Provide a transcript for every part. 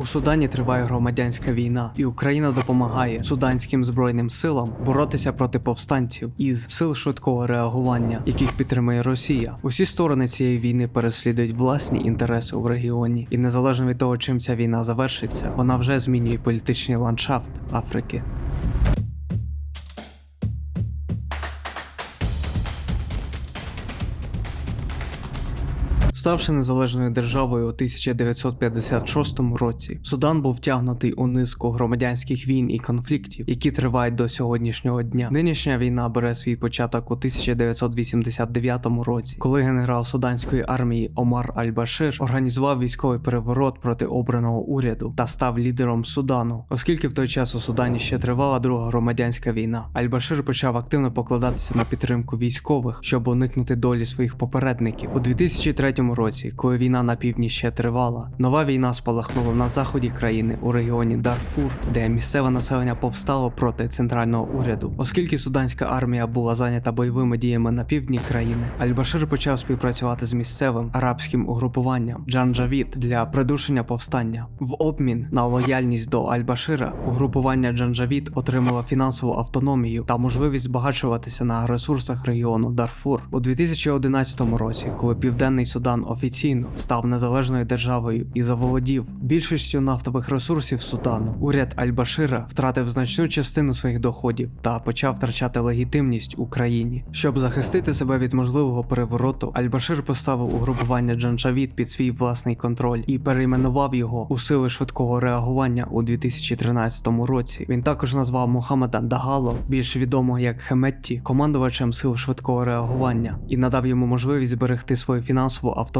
У Судані триває громадянська війна, і Україна допомагає суданським збройним силам боротися проти повстанців із сил швидкого реагування, яких підтримує Росія. Усі сторони цієї війни переслідують власні інтереси у регіоні, і незалежно від того, чим ця війна завершиться, вона вже змінює політичний ландшафт Африки. Ставши незалежною державою у 1956 році, Судан був втягнутий у низку громадянських війн і конфліктів, які тривають до сьогоднішнього дня. Нинішня війна бере свій початок у 1989 році, коли генерал суданської армії Омар Аль-Башир організував військовий переворот проти обраного уряду та став лідером Судану, оскільки в той час у Судані ще тривала друга громадянська війна. Аль-Башир почав активно покладатися на підтримку військових, щоб уникнути долі своїх попередників. У 2003 році, коли війна на півдні ще тривала, нова війна спалахнула на заході країни у регіоні Дарфур, де місцеве населення повстало проти центрального уряду. Оскільки суданська армія була зайнята бойовими діями на півдні країни, Аль-Башир почав співпрацювати з місцевим арабським угрупуванням Джанджавід для придушення повстання. В обмін на лояльність до Аль-Башира угрупування Джанджавід отримало фінансову автономію та можливість збагачуватися на ресурсах регіону Дарфур у 2011 році, коли Південний Судан офіційно став незалежною державою і заволодів більшістю нафтових ресурсів Судану. Уряд Аль-Башира втратив значну частину своїх доходів та почав втрачати легітимність у країні. Щоб захистити себе від можливого перевороту, Аль-Башир поставив угрупування Джанджавід під свій власний контроль і перейменував його у сили швидкого реагування у 2013 році. Він також назвав Мохаммеда Дагало, більш відомого як Хеметті, командувачем сил швидкого реагування, і надав йому можливість зберегти свою фінансову автономію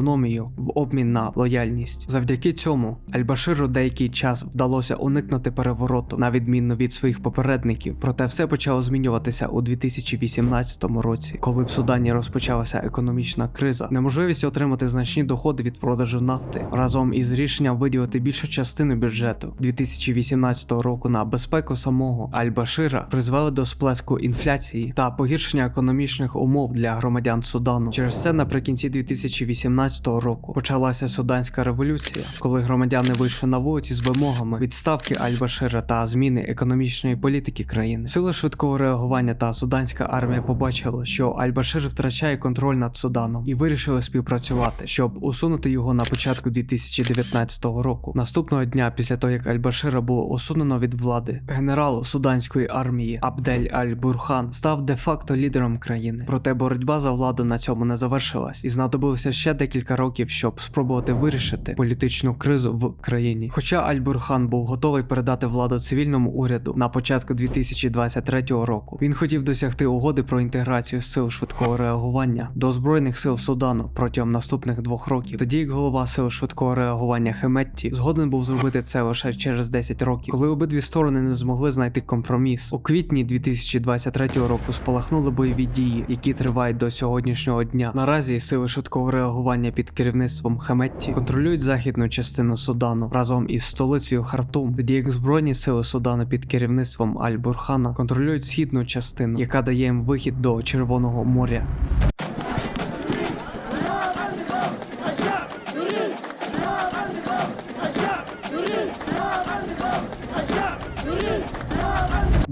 в обмін на лояльність. Завдяки цьому Аль-Баширу деякий час вдалося уникнути перевороту на відміну від своїх попередників. Проте все почало змінюватися у 2018 році, коли в Судані розпочалася економічна криза. Неможливість отримати значні доходи від продажу нафти разом із рішенням виділити більшу частину бюджету 2018 року на безпеку самого Аль-Башира призвели до сплеску інфляції та погіршення економічних умов для громадян Судану. Через це наприкінці 2018 року почалася суданська революція, коли громадяни вийшли на вулиці з вимогами відставки Аль-Башира та зміни економічної політики країни. Сили швидкого реагування та суданська армія побачили, що Аль-Башир втрачає контроль над Суданом і вирішили співпрацювати, щоб усунути його на початку 2019 року. Наступного дня, після того як Аль-Башира було усунено від влади, генерал суданської армії Абдель Аль-Бурхан став де-факто лідером країни. Проте боротьба за владу на цьому не завершилась, і знадобилося ще декілька років, щоб спробувати вирішити політичну кризу в країні. Хоча Аль-Бурхан був готовий передати владу цивільному уряду на початку 2023 року, він хотів досягти угоди про інтеграцію сил швидкого реагування до збройних сил Судану протягом наступних двох років. Тоді як голова сил швидкого реагування Хеметті згоден був зробити це лише через 10 років, коли обидві сторони не змогли знайти компроміс. У квітні 2023 року спалахнули бойові дії, які тривають до сьогоднішнього дня. Наразі сили швидкого реагування під керівництвом Хаметті контролюють західну частину Судану разом із столицею Хартум, тоді як збройні сили Судану під керівництвом Аль-Бурхана контролюють східну частину, яка дає їм вихід до Червоного моря.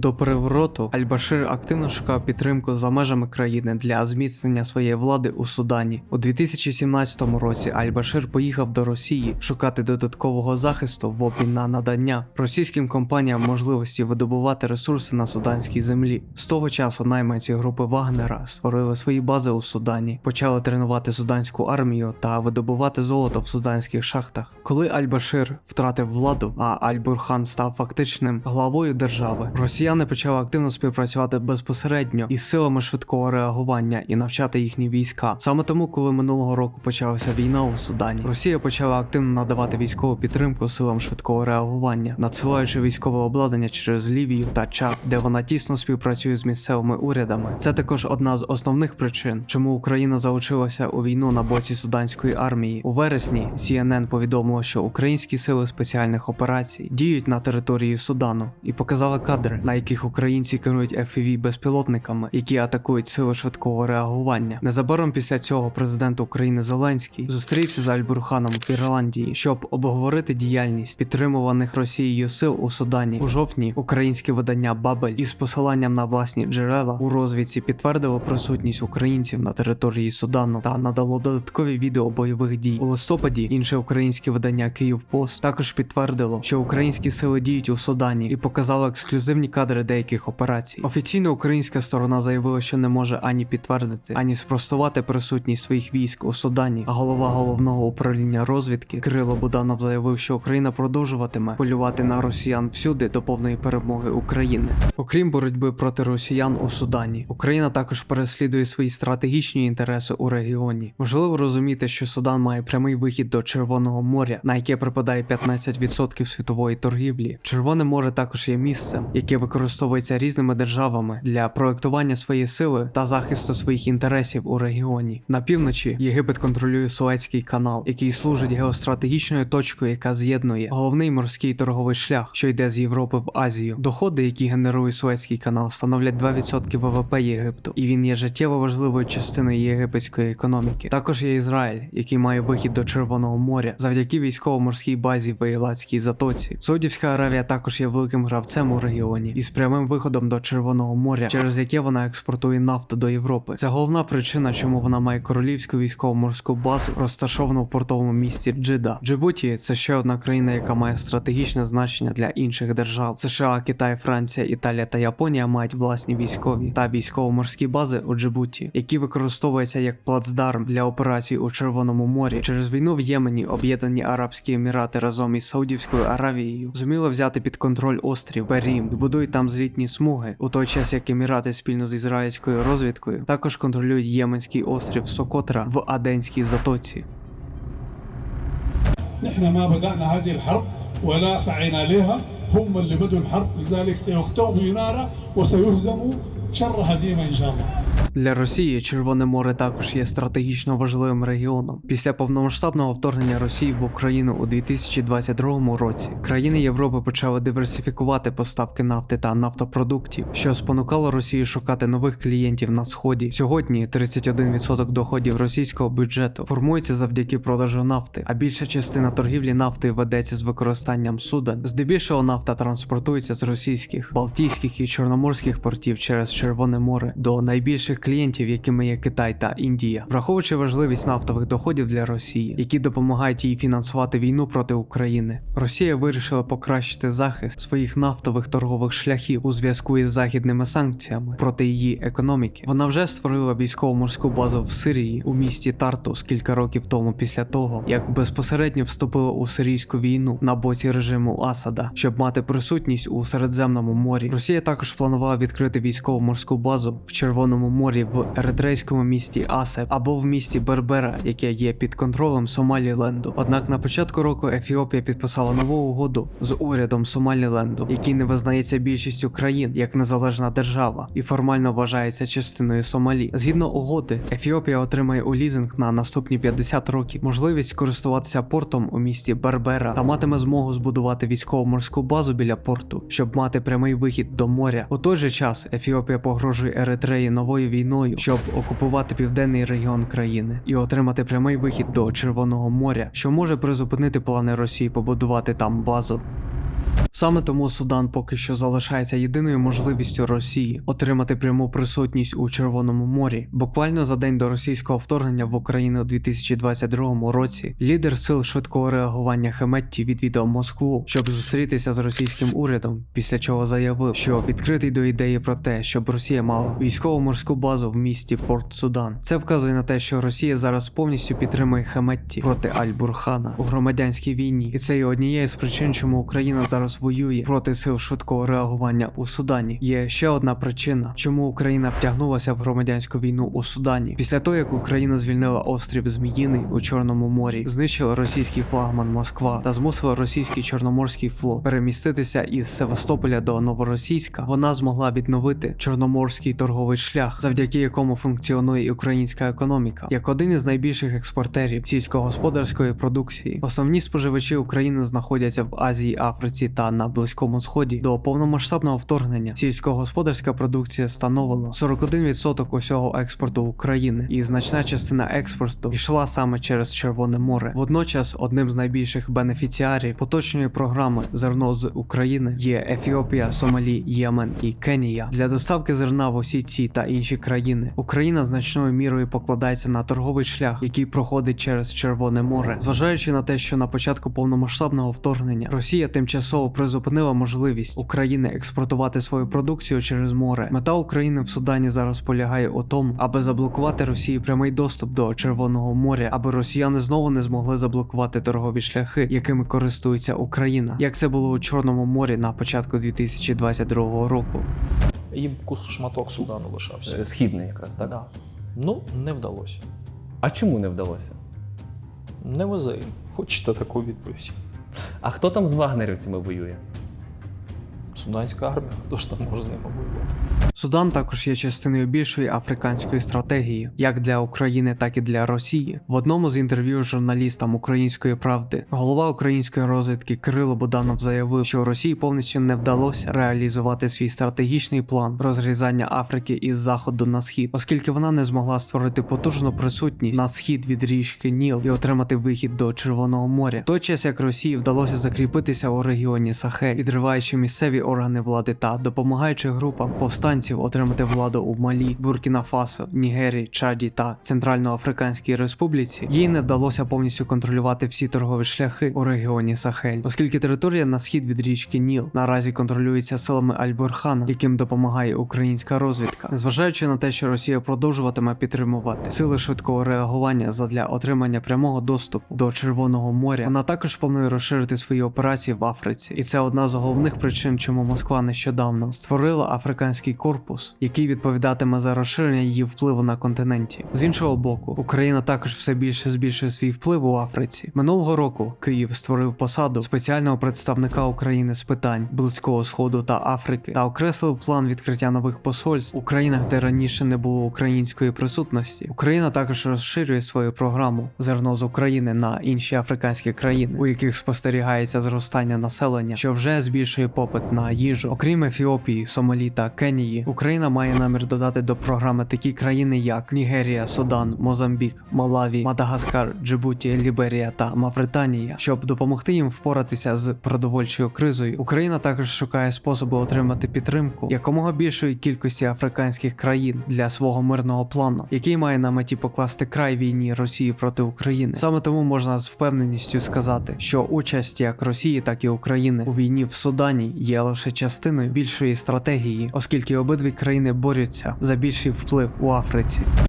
До перевороту Аль-Башир активно шукав підтримку за межами країни для зміцнення своєї влади у Судані. У 2017 році Аль-Башир поїхав до Росії шукати додаткового захисту в обмін на надання російським компаніям можливості видобувати ресурси на суданській землі. З того часу найманці групи Вагнера створили свої бази у Судані, почали тренувати суданську армію та видобувати золото в суданських шахтах. Коли Аль-Башир втратив владу, а Аль-Бурхан став фактичним главою держави, росіяни почали активно співпрацювати безпосередньо із силами швидкого реагування і навчати їхні війська. Саме тому, коли минулого року почалася війна у Судані, Росія почала активно надавати військову підтримку силам швидкого реагування, надсилаючи військове обладнання через Лівію та Чад, де вона тісно співпрацює з місцевими урядами. Це також одна з основних причин, чому Україна залучилася у війну на боці суданської армії. У вересні CNN повідомило, що українські сили спеціальних операцій діють на території Судану і показали кадри, на яких українці керують fpv безпілотниками, які атакують сили швидкого реагування. Незабаром після цього президент України Зеленський зустрівся з Альбурханом в Ірландії, щоб обговорити діяльність підтримуваних Росією сил у Судані. У жовтні українське видання Бабель із посиланням на власні джерела у розвідці підтвердило присутність українців на території Судану та надало додаткові відео бойових дій. У листопаді інше українське видання Київ Пост також підтвердило, що українські сили діють у Судані і показало ексклюзивні кадри деяких операцій. Офіційно українська сторона заявила, що не може ані підтвердити, ані спростувати присутність своїх військ у Судані. А голова головного управління розвідки Кирило Буданов заявив, що Україна продовжуватиме полювати на росіян всюди до повної перемоги України. Окрім боротьби проти росіян у Судані, Україна також переслідує свої стратегічні інтереси у регіоні. Важливо розуміти, що Судан має прямий вихід до Червоного моря, на яке припадає 15% світової торгівлі. Червоне море також є місцем, яке використовується різними державами для проектування своєї сили та захисту своїх інтересів у регіоні. На півночі Єгипет контролює Суецький канал, який служить геостратегічною точкою, яка з'єднує головний морський торговий шлях, що йде з Європи в Азію. Доходи, які генерує Суецький канал, становлять 2% ВВП Єгипту, і він є життєво важливою частиною єгипетської економіки. Також є Ізраїль, який має вихід до Червоного моря завдяки військово-морській базі в Ейлатській затоці. Саудівська Аравія також є великим гравцем у регіоні із прямим виходом до Червоного моря, через яке вона експортує нафту до Європи. Це головна причина, чому вона має королівську військово-морську базу, розташовану в портовому місті Джида. Джибуті це ще одна країна, яка має стратегічне значення для інших держав. США, Китай, Франція, Італія та Японія мають власні військові та військово-морські бази у Джибуті, які використовуються як плацдарм для операцій у Червоному морі. Через війну в Ємені об'єднані Арабські Емірати разом із Саудівською Аравією зуміли взяти під контроль острів Берім і будують там злітні смуги, у той час як Емірати спільно з ізраїльською розвідкою також контролюють Єменський острів Сокотра в Аденській затоці. نحن ما بدأنا هذه الحرب ولا سعينا لها هم اللي بدوا الحرب لذلك سيكتووا بنارة وسيهزموا شر هزيمة إن شاء الله для Росії Червоне море також є стратегічно важливим регіоном. Після повномасштабного вторгнення Росії в Україну у 2022 році країни Європи почали диверсифікувати поставки нафти та нафтопродуктів, що спонукало Росію шукати нових клієнтів на сході. Сьогодні 31% доходів російського бюджету формується завдяки продажу нафти, а більша частина торгівлі нафтою ведеться з використанням суден. Здебільшого нафта транспортується з російських, балтійських і чорноморських портів через Червоне море до найбільших клієнтів, якими є Китай та Індія, враховуючи важливість нафтових доходів для Росії, які допомагають їй фінансувати війну проти України. Росія вирішила покращити захист своїх нафтових торгових шляхів у зв'язку із західними санкціями проти її економіки. Вона вже створила військово-морську базу в Сирії у місті Тартус кілька років тому, після того як безпосередньо вступила у сирійську війну на боці режиму Асада, щоб мати присутність у Середземному морі. Росія також планувала відкрити військово-морську базу в Червоному морі в еритрейському місті Асеп або в місті Бербера, яке є під контролем Сомаліленду. Однак на початку року Ефіопія підписала нову угоду з урядом Сомаліленду, який не визнається більшістю країн як незалежна держава і формально вважається частиною Сомалі. Згідно угоди, Ефіопія отримає у лізинг на наступні 50 років можливість користуватися портом у місті Бербера та матиме змогу збудувати військово-морську базу біля порту, щоб мати прямий вихід до моря. У той же час Ефіопія погрожує Еритреї новою війною, щоб окупувати південний регіон країни і отримати прямий вихід до Червоного моря, що може призупинити плани Росії побудувати там базу. Саме тому Судан поки що залишається єдиною можливістю Росії отримати пряму присутність у Червоному морі. Буквально за день до російського вторгнення в Україну у 2022 році лідер сил швидкого реагування Хеметті відвідав Москву, щоб зустрітися з російським урядом, після чого заявив, що відкритий до ідеї про те, щоб Росія мала військово-морську базу в місті Порт Судан. Це вказує на те, що Росія зараз повністю підтримує Хеметті проти Аль-Бурхана у громадянській війні, і це є однією з причин, чому Україна зараз воює проти сил швидкого реагування у Судані. Є ще одна причина, чому Україна втягнулася в громадянську війну у Судані. Після того, як Україна звільнила острів Зміїний у Чорному морі, знищила російський флагман Москва та змусила російський чорноморський флот переміститися із Севастополя до Новоросійська, вона змогла відновити чорноморський торговий шлях, завдяки якому функціонує українська економіка, як один із найбільших експортерів сільськогосподарської продукції. Основні споживачі України знаходяться в Азії, Африці та на Близькому Сході до повномасштабного вторгнення сільськогосподарська продукція становила 41% усього експорту України, і значна частина експорту йшла саме через Червоне море. Водночас, одним з найбільших бенефіціарів поточної програми зерно з України є Ефіопія, Сомалі, Ємен і Кенія. Для доставки зерна в усі ці та інші країни Україна значною мірою покладається на торговий шлях, який проходить через Червоне море. Зважаючи на те, що на початку повномасштабного вторгнення Росія тимчасово призупинила можливість України експортувати свою продукцію через море. Мета України в Судані зараз полягає у тому, аби заблокувати Росії прямий доступ до Червоного моря, аби росіяни знову не змогли заблокувати торгові шляхи, якими користується Україна, як це було у Чорному морі на початку 2022 року. Їм кус шматок Судану лишався. Е, Східний якраз, так? Да. Ну, не вдалося. А чому не вдалося? Не везе їм. Хочете таку відповідь? А хто там з вагнерівцями воює? Суданська армія, хто ж там може з ними воювати? Судан також є частиною більшої африканської стратегії, як для України, так і для Росії. В одному з інтерв'ю з журналістам Української правди голова української розвідки Кирило Буданов заявив, що Росії повністю не вдалося реалізувати свій стратегічний план розрізання Африки із заходу на схід, оскільки вона не змогла створити потужну присутність на схід від річки Ніл і отримати вихід до Червоного моря. Той час як Росії вдалося закріпитися у регіоні Сахель, відриваючи місцеві органи влади та допомагаючи групам повстанців отримати владу у Малі, Буркіна Фасо, Нігерії, Чаді та Центральноафриканській Республіці, їй не вдалося повністю контролювати всі торгові шляхи у регіоні Сахель, оскільки територія на схід від річки Ніл наразі контролюється силами Аль-Бурхана, яким допомагає українська розвідка, незважаючи на те, що Росія продовжуватиме підтримувати сили швидкого реагування задля отримання прямого доступу до Червоного моря. Вона також планує розширити свої операції в Африці, і це одна з головних причин, чому Москва нещодавно створила африканський корпус, який відповідатиме за розширення її впливу на континенті. З іншого боку, Україна також все більше збільшує свій вплив у Африці. Минулого року Київ створив посаду спеціального представника України з питань Близького Сходу та Африки та окреслив план відкриття нових посольств у країнах, де раніше не було української присутності. Україна також розширює свою програму зерно з України на інші африканські країни, у яких спостерігається зростання населення, що вже збільшує попит на їжу. Окрім Ефіопії, Сомалі та Кенії, Україна має намір додати до програми такі країни, як Нігерія, Судан, Мозамбік, Малаві, Мадагаскар, Джибуті, Ліберія та Мавританія, щоб допомогти їм впоратися з продовольчою кризою. Україна також шукає способи отримати підтримку якомога більшої кількості африканських країн для свого мирного плану, який має на меті покласти край війні Росії проти України. Саме тому можна з впевненістю сказати, що участь як Росії, так і України у війні в Судані є лише частиною більшої стратегії, оскільки обидві країни борються за більший вплив у Африці.